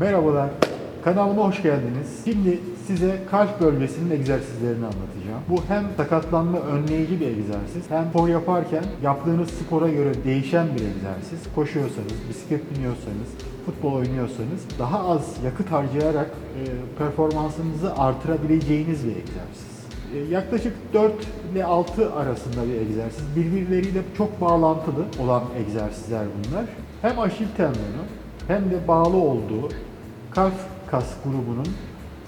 Merhabalar, kanalıma hoş geldiniz. Şimdi size kalp bölgesinin egzersizlerini anlatacağım. Bu hem sakatlanma önleyici bir egzersiz, hem spor yaparken yaptığınız spora göre değişen bir egzersiz. Koşuyorsanız, bisiklet biniyorsanız, futbol oynuyorsanız daha az yakıt harcayarak e, performansınızı artırabileceğiniz bir egzersiz. E, Yaklaşık 4 ile 6 arasında bir egzersiz. Birbirleriyle çok bağlantılı olan egzersizler bunlar. Hem aşil tendonu hem de bağlı olduğu kalp kas grubunun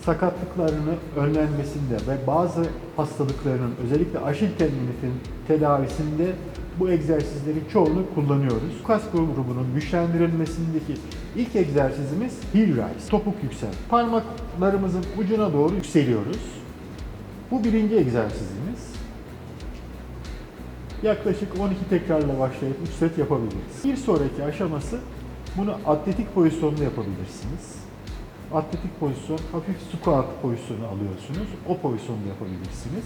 sakatlıklarını önlenmesinde ve bazı hastalıklarının özellikle aşil tendinitin tedavisinde bu egzersizlerin çoğunu kullanıyoruz. Kas grubunun güçlendirilmesindeki ilk egzersizimiz heel rise, topuk yüksel. Parmaklarımızın ucuna doğru yükseliyoruz. Bu birinci egzersizimiz. Yaklaşık 12 tekrarla başlayıp 3 set yapabiliriz. Bir sonraki aşaması bunu atletik pozisyonda yapabilirsiniz. Atletik pozisyon, hafif squat pozisyonu alıyorsunuz. O pozisyonda yapabilirsiniz.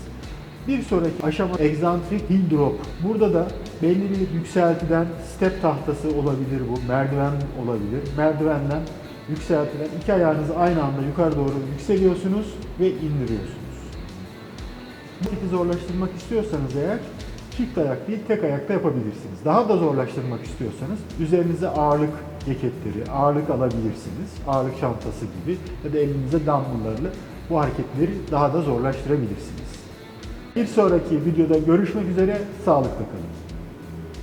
Bir sonraki aşama egzantrik heel drop. Burada da belli bir yükseltiden step tahtası olabilir bu, merdiven olabilir. Merdivenden yükseltilen iki ayağınızı aynı anda yukarı doğru yükseliyorsunuz ve indiriyorsunuz. Bu ipi zorlaştırmak istiyorsanız eğer çift ayak değil tek ayakta yapabilirsiniz. Daha da zorlaştırmak istiyorsanız üzerinize ağırlık ceketleri, ağırlık alabilirsiniz. Ağırlık çantası gibi ya da elinize dumbbell'larla bu hareketleri daha da zorlaştırabilirsiniz. Bir sonraki videoda görüşmek üzere, sağlıkla kalın.